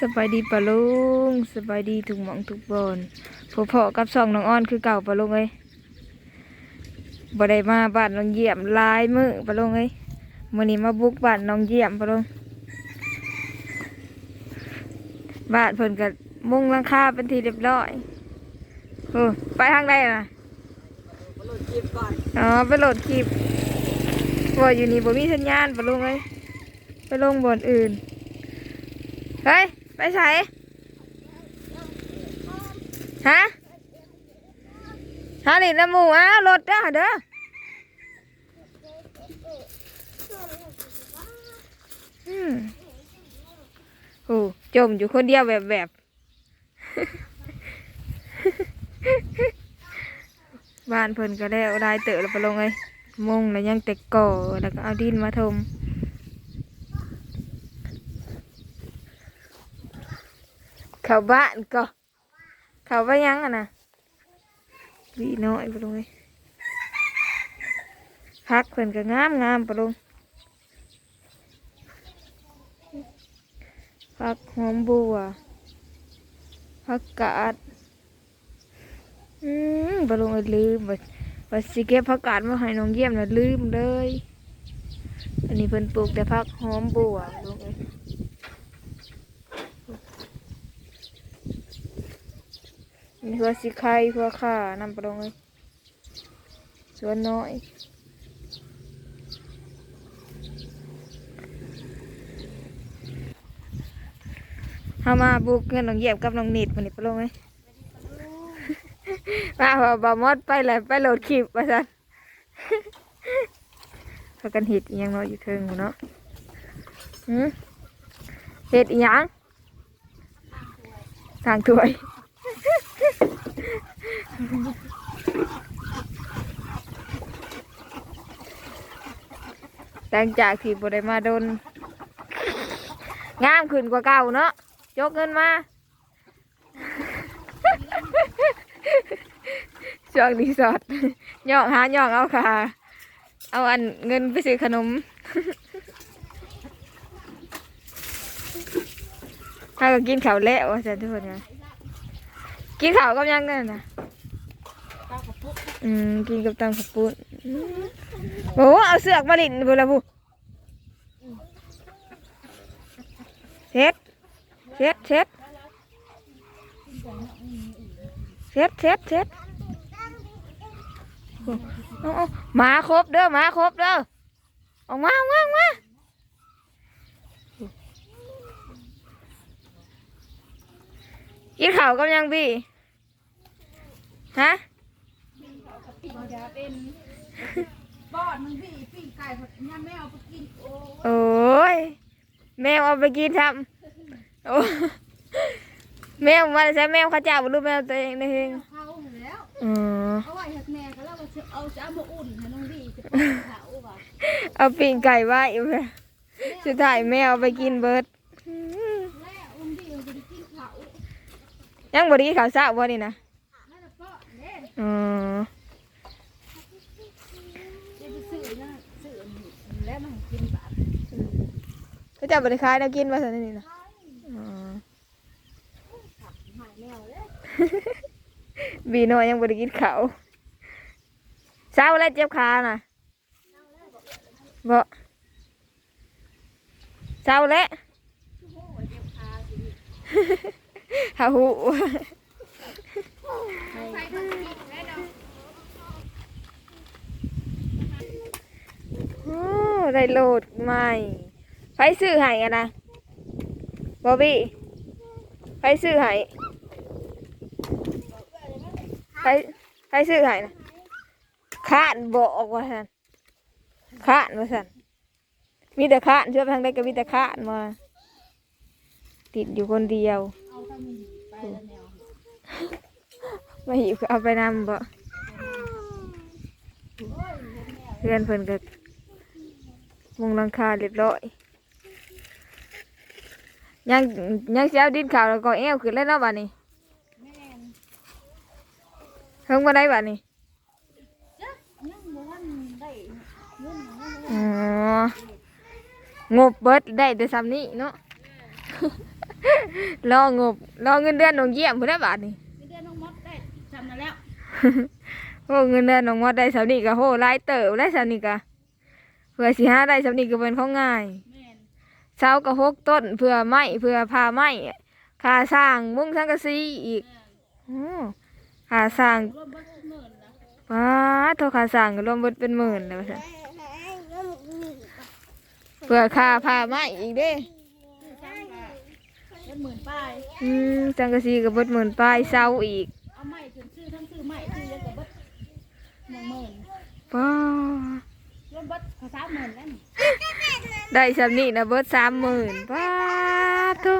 สบายดีปะลุงสบายดีทุกหมองทุกบอนพอพอกับสองน้องอ้อนคือเก่าปะลุงเอ้ยบ่ได้มาบ้านน้องเยี่ยมลายมือปะลุงเอ้ยมื้อนี้มาบุกบ้านน้องเยี่ยมปะลุงบ้านเพิ่นก็มุงหลังคาเป็นทีเรียบร้อยเออไปทางใดน่ะอ๋อไปโหลดคลิปว่อยู่นี่บ่มีสัญญาณปะลุงเอ้ยไปลงบนอื่น เฮ้ย ไปใส่ฮะฮานี่น้ำหมูอ้าวรถเด้อเด้ออืมโอ้จมอยู่คนเดียวแบบแบบบ้านเพิ่นก็แล้ได้เตอะแล้วไปลงไงมงแล้วยังแต่ก่อแล้วก็เอาดินมาถม เข้าบ้านก็เข้าไปยังอะนะวีน้อยปลุงเอ้ยพักเพิ่อนก็งามงามปลุงพักหอมบัวพักกาดอืมปลุงเอ้ยลืมบัดบัดสิเก็บผักกาดมาให้น้องเยี่ยมน่ะลืมเลย อันนี้เพิ่นปลูกแต่พักหอมบัวปลุงเอ้ย นี่คือสิไข่เพื่อข่านำไปลงเลยส่วนน้อยเฮามาบุกเงินน้องเหยียบกับน้องนิดมันนี่ไปลงเลยมาพอบามอดไปเลยไปโหลดคลิปมาสันพากันเห็ดยังเนาะอยู่เทิงเนาะเห็ดยังทางถ้วย หลังจากที่บได้มาโดนงามขึ้นกว่าเก่าเนาะยกเงินมาช่วงรีสอร์ทย่องหาย่องเอาค่ะ เอาอันเงินไปซื้อขนมถ้าก็กินข้าวแล้วว่าจะทุกคนไง กินข้าวกับยังนั่นนะอืมกินกับตำขับปุ้นอืมโอ้เอาเสือกมาดินบุละบุเช็ดเช็ดเช็ดเช็ดเช็ดเช็ดโอ้เอาเอาหมาครบเด้อหมาครบเด้อออกมาออกมาออกมา กินข้าวกับยังพี่ฮะอย่าเป็นป้อนมึงพี่ปิ้งไก่ผัดย่าแมวไปกินโอ้โอ้ยแมวเอาไปกินทำโอ้แมวมาใช้แมวเขาเจ้าบ่รู้แมวตัวเองนะเองเขาอยู่แล้วอ๋อเอาไว้หักแม่ก็แล้วว่าจะเอาจะเอามาอุ่นให้น้องดีจะป้อนเขาว่ะเอาปิ่งไก่ไว้อยู่เลยสุดท้ายแมวเอาไปกินเบิดอืม แล้วน้องดีมันจะได้กินเขา ยังบไดีข้าวเช้าบ่นี่นะนั่นะป้อนเด้อ๋อจะไปซื้อนั่นซื้อแล้วมันกินบาทเขาจ้าบริขายแล้วกินมาสันนี่นะอ๋อหายแมวเลยบีน้อยยังบริกินขาวเช้าแล้วเจ็บขาน่ะบ่เช้าแล้ว โอ้ยเจ็บขาสิหาหูใครก็กินแล้วเนาะโอ้ได้โหลดใหม่ไฟซื้อให้กันนะบอบบี้ไฟซื้อให้ไฟไฟซื้อให้นะขานบอกว่าสันขานว่าสันมีแต่ขานเชื่อไปทางใดก็มีแต่ขานมา ติดอยู่คนเดียว มาหิวก็เอาไปนำบ่เพื่อนเพิ่นก็มุงลังคาเรียบร้อยยังยังเสียดินขาวแล้วก็เอวขึ้นแล้วเนาะบัดนี้แม่นเพิ่งมาได้บัดนี้จ๊ะยังบ่ทันได้อ๋องบเบิดได้แต่ซ้ำนี้เนาะ รองบรอเงินเดือนน้องเยี่ยมพุ่นได้บาทนี่เงินเดือนน้องมดได้ทำมาแล้วโอ้เงินเดือนน้องมอดได้สำนีก็โหหลายเติบได้สำนีก็เพื่อสิหาได้สำนีก็เป็นของง่ายแม่นเช้าก็หกต้นเพื่อไม้เพื่อพาไม้ค่าสร้างมุ้งสังกะสีอีกแม่นโอ้ค่าสร้างรวมเบิดทุกหมื่นนะว้าโทษค่าสร้างก็รวมเบิดเป็นหมื่นเลยว่าซั่นเพื่อค่าพาไม้อีกเด้คือจ้างก็ เป็นหมื่นป้ายอืมสังกะสีก็เบิดหมื่นปลายเช้าอีกเอาไม้ถึงซื้อทั้งซื้อไม้ซื้อยังกับเบิดหนึ่งหมื่นว้ารวมเบิดเขาสามหมื่นแล้วนี่ได้สำนีนะเบิดสามหมื่นว้าทุ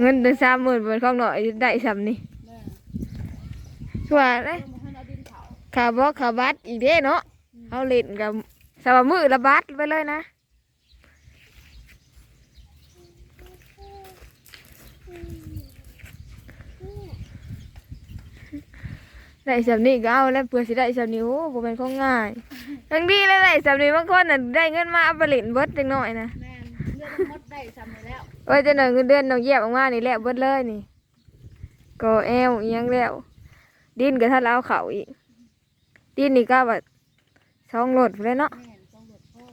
เงินเดือนสามหมื่นบนของหน่อยได้สำนี่แม่ชัวร์เลยเริ่มให้เอาดินเขาขาบอกขาบัดอีกเด้เนาะเอาเล่นกับสาวมือละบัดไปเลยนะ ได้สำนีก็เอาแล้วเพื่อสิได้สำนีโอ้บ่เป็นของง่ายทั้งดีเลยได้สำนีบางคนน่ะได้เงินมาเอาไปเล่นเบิดจังหน่อยนะแม่นเงินน้องมดได้ทำมาแล้วโอ้ยจะหน่อยเงินเดือนน้องเหยียบออกมานี่แหละเบิดเลยนี่ก็แอวอีหยังแล้ว ดินก็ถ้าเราเอาเขาอีก ดินนี่ก็แบบช่องรถเลยเนาะแม่นต้องหลดพ่อ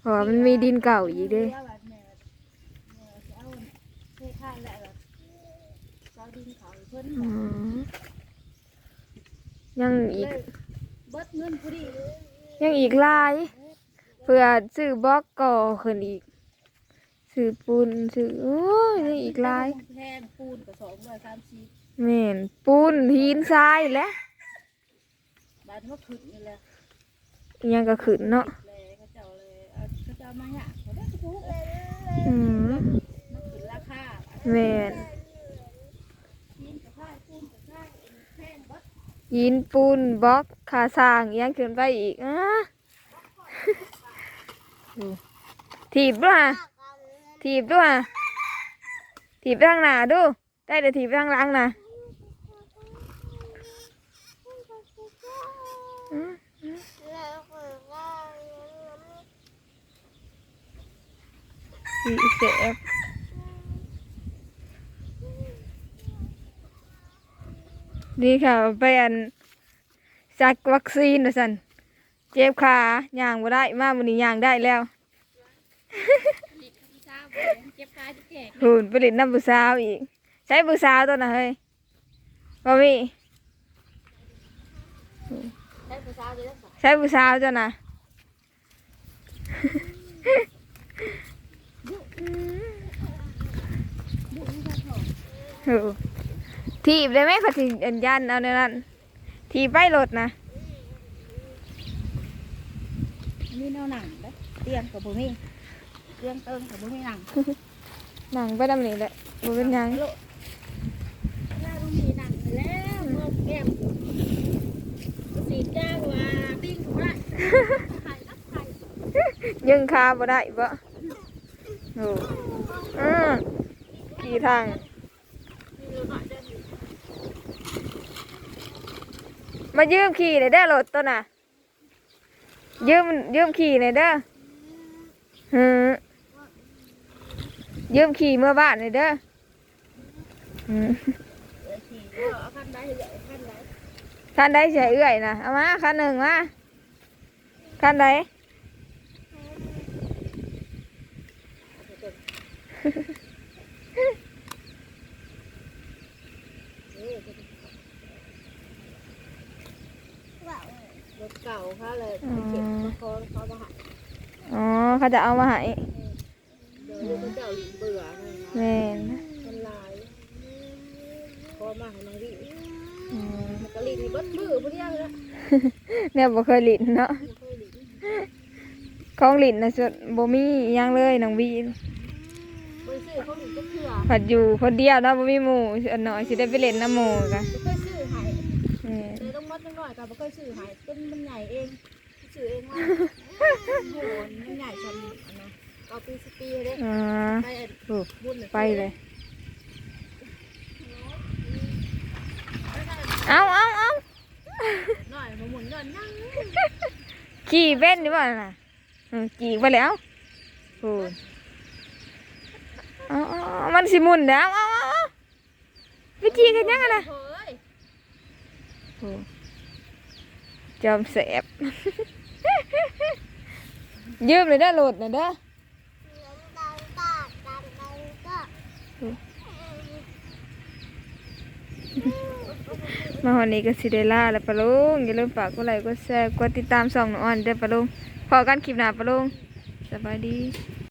เพราะว่ามันมีดินเก่าอีกเด้แม่แบบแม่แม่จะเอาเทข้างแหละแบบเอาดินเขาให้เพิ่นอืม ยังอีกเลยเบิดเงินพอดียังอีกหลาย เพื่อซื้อบล็อกก่อขึ้นอีกซื้อปูนซื้อโอ้ยยังอีกหลายแพงปูนกับสองร้อยสามสิบแม่นปูนหินทรายแหละบาทว่าขึ้นนี่แหละอิหยังก็ขึ้นเนาะเลยเขาเจ้าเลยเอาเขาเจ้ามาเนี่ยเขาได้ทุกอืมมันขึ้นราคาแม่นดินกับผ้าปูนกับผ้าแพง เบิดหินปูนบล็อกขาสร้างอิหยังขึ้นไปอีกอะถีบด้วยฮะถีบด้วยฮะถีบไปทางหน้าดูได้เดี๋ยวถีบไปทางหลังนะอืมสีเสบ ดีค่ะไปอันจักวัคซีนนะสันเจ็บขาย่างบ่ได้มาวันนี้ย่างได้แล้วลิดพี่ทราบเจ็บกายจะแก่หุ่นผลิตน้ำบูสาวอีก ใช้บูสาวตัวน่ะเฮ้ยบ่มีได้พี่ทราบเลยนะใช้บูสาวตัวน่ะโอ้ ถีบได้ไหมเขาถีบอันยันเอาในนั้นถีบไปรถนะมีแนวหนังเด้อเตียงกับบุมีเตียงเติงกับบุมีหนังหนังไปดำนี่แหละบ่เป็นหยังหน้าบุมีหนังแล้วเมื่อแก้มสีจ้าว่าปิ้งถูกไรไข่รับไข่ยังคาบ่ได้บ่โอ้อืมขี่ทาง มายืมขี่หน่อยเด้อรถตัวน่ะ ยืมยืมขี่หน่อยเด้อฮึยืมขี่เมื่อบ้านหน่อยเด้อหือขันได้เลยขั้นได้คันใดใส่เอื้อยนะเอามาคันหนึ่งมาคันใด รถ เก่าเขาเลยเก็บมาคอเขามาหักอ๋อเขาจะเอามาให้เดี๋ยวเขาเจ้าหลินเบื่อเลยนะแม่นมันลายคอมาให้นางดิอืมมันก็หลินเบิดมือพอดีแล้วเนี่ยบ่เคยหลินเนาะไม่เคยหลินของหลินนะสุดบ่มีอิหยังเลยน้องบีนไปซื้อเขาหลินก็เชื่อผัดอยู่คนเดียวเนาะบ่มีหมู่อันน้อยสิได้ไปเล่นน้ำหมู่กะไม่เคยซื้อให้แม่น เลยต้องมัดน้อยๆกับไม่เคยซื้อให้ต้นมันใหญ่เองซื้อเองว่าโหมันใหญ่จังนะเอาปีสิปีเลยอ๋อไปโอ้บุญไปเลย เอาเอาเอาหน่อยมาหมุนหน่อยนั่งขี่เป็นดีบ่น่ะเออขี่ไปแล้วโอ้เอาเอาเอามันสิหมุนแล้วเอาเอาเอาวิธีกันยังไงนะเฮ้ยโอ้ จอมแสบ ยืมเลยได้โหลดหน่อยเด้อมาวันนี้ก็สิได้ล่าแล้วปะลุงอย่าลืมฝากกดไลค์กดแชร์กดติดตามส่องหนูอ่อนเด้อปะลุงพอกันคลิปหน้าปะลุงสบายดี